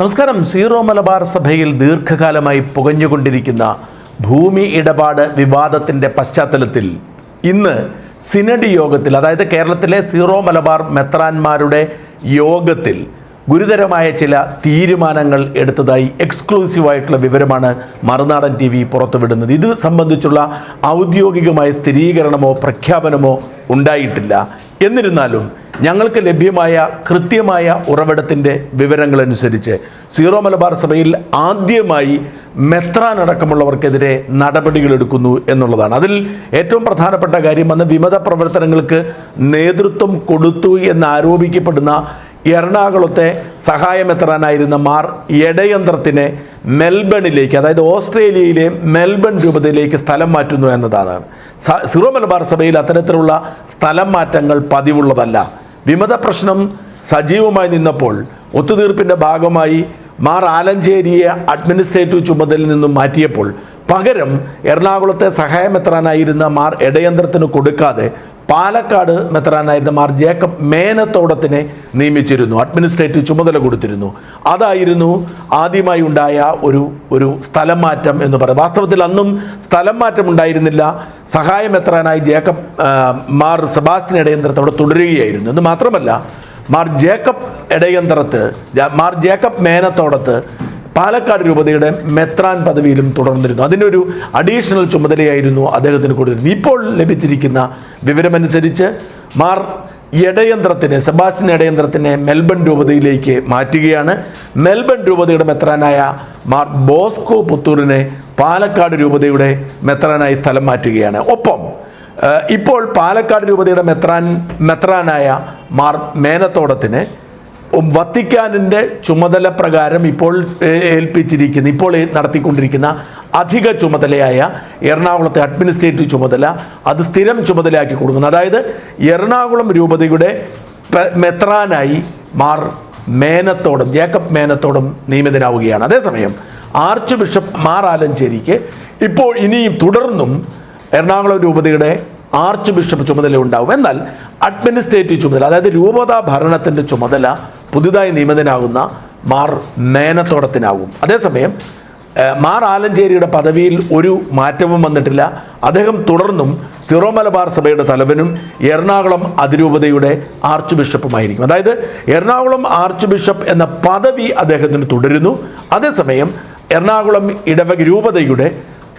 നമസ്കാരം. സീറോ മലബാർ സഭയിൽ ദീർഘകാലമായി പുകഞ്ഞുകൊണ്ടിരിക്കുന്ന ഭൂമി ഇടപാട് വിവാദത്തിന്റെ പശ്ചാത്തലത്തിൽ ഇന്ന് സിനഡ് യോഗത്തിൽ അതായത് കേരളത്തിലെ സീറോ മലബാർ മെത്രാന്മാരുടെ യോഗത്തിൽ ഗുരുതരമായ ചില തീരുമാനങ്ങൾ എടുത്തതായി എക്സ്ക്ലൂസീവായിട്ടുള്ള വിവരമാണ് മറുനാടൻ ടി വി പുറത്തുവിടുന്നത്. ഇത് സംബന്ധിച്ചുള്ള ഔദ്യോഗികമായ സ്ഥിരീകരണമോ പ്രഖ്യാപനമോ ഉണ്ടായിട്ടില്ല. എന്നിരുന്നാലും ഞങ്ങൾക്ക് ലഭ്യമായ കൃത്യമായ ഉറവിടത്തിന്റെ വിവരങ്ങളനുസരിച്ച് സീറോ മലബാർ സഭയിൽ ആദ്യമായി മെത്രാൻ നടപടികൾ എടുക്കുന്നു എന്നുള്ളതാണ്. അതിൽ ഏറ്റവും പ്രധാനപ്പെട്ട കാര്യം അന്ന് വിമത പ്രവർത്തനങ്ങൾക്ക് നേതൃത്വം കൊടുത്തു എന്ന് ആരോപിക്കപ്പെടുന്ന എറണാകുളത്തെ സഹായമെത്രാനായിരുന്ന മാർ എടയന്ത്രത്തിനെ മെൽബണിലേക്ക് അതായത് ഓസ്ട്രേലിയയിലെ മെൽബൺ രൂപതയിലേക്ക് സ്ഥലം മാറ്റുന്നു എന്നതാണ്. സിറോ മലബാർ സഭയിൽ അത്തരത്തിലുള്ള സ്ഥലം മാറ്റങ്ങൾ പതിവുള്ളതല്ല. വിമത പ്രശ്നം സജീവമായി നിന്നപ്പോൾ ഒത്തുതീർപ്പിന്റെ ഭാഗമായി മാർ ആലഞ്ചേരിയെ അഡ്മിനിസ്ട്രേറ്റീവ് ചുമതലയിൽ നിന്നും മാറ്റിയപ്പോൾ പകരം എറണാകുളത്തെ സഹായമെത്രാനായിരുന്ന മാർ ഇടയന്ത്രത്തിന് കൊടുക്കാതെ പാലക്കാട് മെത്രാനായിരുന്ന മാർ ജേക്കബ് മേനത്തോടത്തിനെ നിയമിച്ചിരുന്നു. അഡ്മിനിസ്ട്രേറ്റീവ് ചുമതല കൊടുത്തിരുന്നു. അതായിരുന്നു ആദ്യമായി ഉണ്ടായ ഒരു ഒരു സ്ഥലം മാറ്റം എന്ന് പറയുന്നത്. വാസ്തവത്തിൽ അന്നും സ്ഥലം മാറ്റം ഉണ്ടായിരുന്നില്ല. സഹായം എത്രാനായി ജേക്കബ് മാർ സെബാസ്റ്റിൻ ഇടയന്ത്രത്ത് അവിടെ തുടരുകയായിരുന്നു. എന്ന് മാത്രമല്ല മാർ ജേക്കബ് ഇടയന്ത്രത്ത് മാർ ജേക്കബ് മേനത്തോടത്ത് പാലക്കാട് രൂപതയുടെ മെത്രാൻ പദവിയിലും തുടർന്നിരുന്നു. അതിന്റെ ഒരു അഡീഷണൽ ചുമതലയായിരുന്നു അദ്ദേഹത്തിന് കൊടുത്തിരുന്നത്. ഇപ്പോൾ ലഭിച്ചിരിക്കുന്ന വിവരമനുസരിച്ച് മാർ ഇടയന്ത്രത്തിനെ സെബാസ്റ്റ്യൻ ഇടയന്ത്രത്തിനെ മെൽബൺ രൂപതയിലേക്ക് മാറ്റുകയാണ്. മെൽബൺ രൂപതയുടെ മെത്രാനായ മാർ ബോസ്കോ പുത്തൂരിനെ പാലക്കാട് രൂപതയുടെ മെത്രാനായി സ്ഥലം മാറ്റുകയാണ്. ഒപ്പം ഇപ്പോൾ പാലക്കാട് രൂപതയുടെ മെത്രാൻ മെത്രാനായ മാർ മേനത്തോടത്തിന് വത്തിക്കാനിന്റെ ചുമതല പ്രകാരം ഇപ്പോൾ ഏൽപ്പിച്ചിരിക്കുന്ന ഇപ്പോൾ നടത്തിക്കൊണ്ടിരിക്കുന്ന അധിക ചുമതലയായ എറണാകുളത്തെ അഡ്മിനിസ്ട്രേറ്റീവ് ചുമതല അത് സ്ഥിരം ചുമതലയാക്കി കൊടുക്കുന്നു. അതായത് എറണാകുളം രൂപതയുടെ മെത്രാനായി മാർ മേനത്തോടും ജേക്കബ് മേനത്തോടും നിയമിതനാവുകയാണ്. അതേസമയം ആർച്ച് ബിഷപ്പ് മാർ ആലഞ്ചേരിക്ക് ഇപ്പോൾ ഇനിയും തുടർന്നും എറണാകുളം രൂപതയുടെ ആർച്ച് ബിഷപ്പ് ചുമതല ഉണ്ടാവും. എന്നാൽ അഡ്മിനിസ്ട്രേറ്റീവ് ചുമതല അതായത് രൂപതാ ഭരണത്തിന്റെ ചുമതല പുതുതായി നിയമിതനാകുന്ന മാർ മേനത്തോടത്തിനാവും അതേസമയം മാർ ആലഞ്ചേരിയുടെ പദവിയിൽ ഒരു മാറ്റവും വന്നിട്ടില്ല. അദ്ദേഹം തുടർന്നും സിറോ മലബാർ സഭയുടെ തലവനും എറണാകുളം അതിരൂപതയുടെ ആർച്ച് ബിഷപ്പുമായിരിക്കും. അതായത് എറണാകുളം ആർച്ച് ബിഷപ്പ് എന്ന പദവി അദ്ദേഹത്തിന് തുടരുന്നു. അതേസമയം എറണാകുളം ഇടവക രൂപതയുടെ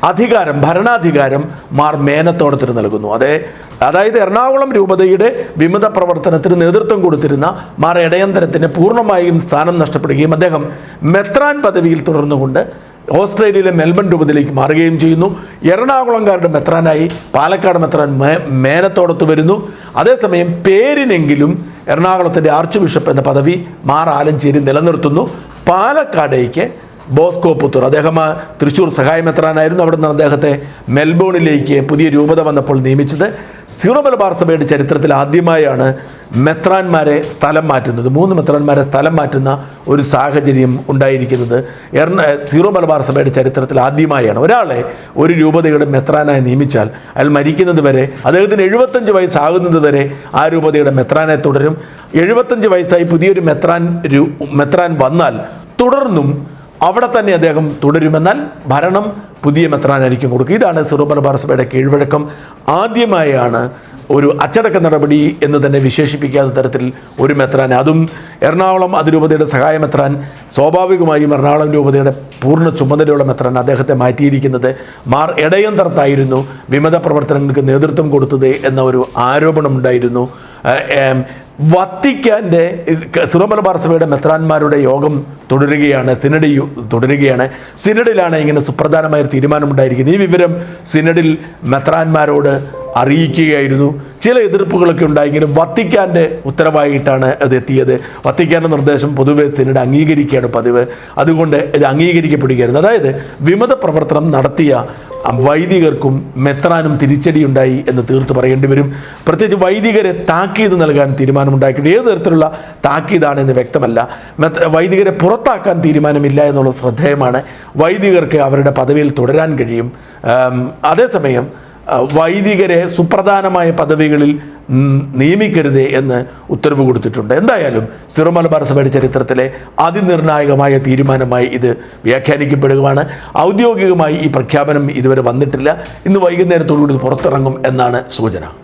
അധികാരം ഭരണാധികാരം മാർ മേനത്തോടത്തിന് നൽകുന്നു അതെ അതായത് എറണാകുളം രൂപതയുടെ വിമത പ്രവർത്തനത്തിന് നേതൃത്വം കൊടുത്തിരുന്ന മാർ ഇടയന്തരത്തിന് പൂർണമായും സ്ഥാനം നഷ്ടപ്പെടുകയും അദ്ദേഹം മെത്രാൻ പദവിയിൽ തുടർന്നുകൊണ്ട് ഓസ്ട്രേലിയയിലെ മെൽബൺ രൂപതയിലേക്ക് മാറുകയും ചെയ്യുന്നു. എറണാകുളംകാരുടെ മെത്രാനായി പാലക്കാട് മെത്രാൻ മേനത്തോടത്ത് വരുന്നു. അതേസമയം പേരിനെങ്കിലും എറണാകുളത്തിന്റെ ആർച്ച് ബിഷപ്പ് എന്ന പദവി മാർ ആലഞ്ചേരി നിലനിർത്തുന്നു. പാലക്കാടേക്ക് ബോസ്കോ പുത്തൂർ. അദ്ദേഹം തൃശ്ശൂർ സഹായമെത്രാനായിരുന്നു അവിടെ നിന്ന് അദ്ദേഹത്തെ മെൽബോണിലേക്ക് പുതിയ രൂപത വന്നപ്പോൾ നിയമിച്ചത്. സീറോ മലബാർ സഭയുടെ ചരിത്രത്തിൽ ആദ്യമായാണ് മെത്രാന്മാരെ സ്ഥലം മാറ്റുന്നത്. മൂന്ന് മെത്രാന്മാരെ സ്ഥലം മാറ്റുന്ന ഒരു സാഹചര്യം ഉണ്ടായിരിക്കുന്നത്. എറണ സീറോ മലബാർ സഭയുടെ ചരിത്രത്തിൽ ആദ്യമായാണ്. ഒരാളെ ഒരു രൂപതയുടെ മെത്രാനായി നിയമിച്ചാൽ അയാൾ മരിക്കുന്നത് വരെ അദ്ദേഹത്തിന് എഴുപത്തഞ്ച് വയസ്സാകുന്നത് വരെ ആ രൂപതയുടെ മെത്രാനെ തുടരും. എഴുപത്തഞ്ച് വയസ്സായി പുതിയൊരു മെത്രാൻ മെത്രാൻ വന്നാൽ തുടർന്നും അവിടെ തന്നെ അദ്ദേഹം തുടരുമെന്നാൽ ഭരണം പുതിയ മെത്രാനായിരിക്കും കൊടുക്കുക. ഇതാണ് സിറോ മലബാർ സഭയുടെ കീഴ്വഴക്കം. ആദ്യമായാണ് ഒരു അച്ചടക്ക നടപടി എന്ന് തന്നെ വിശേഷിപ്പിക്കാത്ത തരത്തിൽ ഒരു മെത്രാൻ. അതും എറണാകുളം അതിരൂപതയുടെ സഹായ മെത്രാൻ സ്വാഭാവികമായും എറണാകുളം രൂപതയുടെ പൂർണ ചുമതലയുള്ള മെത്രാൻ അദ്ദേഹത്തെ മാറ്റിയിരിക്കുന്നത്. മാർ എടയന്തർത്തായിരുന്നു വിമത പ്രവർത്തനങ്ങൾക്ക് നേതൃത്വം കൊടുത്തത് എന്ന ഒരു ആരോപണമുണ്ടായിരുന്നു. വത്തിക്കാന്റെ സിറോ മലബാർ സഭയുടെ മെത്രാന്മാരുടെ യോഗം തുടരുകയാണ് സിനഡി തുടരുകയാണ്. സിനഡിലാണ് ഇങ്ങനെ സുപ്രധാനമായ തീരുമാനം തീരുമാനമുണ്ടായിരിക്കുന്നത്. ഈ വിവരം സിനഡിൽ മെത്രാന്മാരോട് അറിയിക്കുകയായിരുന്നു. ചില എതിർപ്പുകളൊക്കെ ഉണ്ടായെങ്കിലും വത്തിക്കാന്റെ ഉത്തരവായിട്ടാണ് അത് എത്തിയത്. വത്തിക്കാന്റെ നിർദ്ദേശം പൊതുവെ സിനഡ് അംഗീകരിക്കുകയാണ് പതിവ്. അതുകൊണ്ട് ഇത് അംഗീകരിക്കപ്പെടുകയായിരുന്നു. അതായത് വിമത പ്രവർത്തനം നടത്തിയ വൈദികർക്കും മെത്രാനും തിരിച്ചടിയുണ്ടായി എന്ന് തീർത്ത് പറയേണ്ടി വരും. പ്രത്യേകിച്ച് വൈദികരെ താക്കീത് നൽകാൻ തീരുമാനമുണ്ടാക്കിയിട്ട് ഏത് തരത്തിലുള്ള താക്കീതാണെന്ന് വ്യക്തമല്ല. വൈദികരെ പുറത്താക്കാൻ തീരുമാനമില്ല എന്നുള്ള ശ്രദ്ധേയമാണ്. വൈദികർക്ക് അവരുടെ പദവിയിൽ തുടരാൻ കഴിയും. അതേസമയം വൈദികരെ സുപ്രധാനമായ പദവികളിൽ നിയമിക്കരുതേ എന്ന് ഉത്തരവ് കൊടുത്തിട്ടുണ്ട്. എന്തായാലും സിറോ മലബാർ സഭയുടെ ചരിത്രത്തിലെ അതിനിർണായകമായ തീരുമാനമായി ഇത് വ്യാഖ്യാനിക്കപ്പെടുകയാണ്. ഔദ്യോഗികമായി ഈ പ്രഖ്യാപനം ഇതുവരെ വന്നിട്ടില്ല. ഇന്ന് വൈകുന്നേരത്തോടുകൂടി പുറത്തിറങ്ങും എന്നാണ് സൂചന.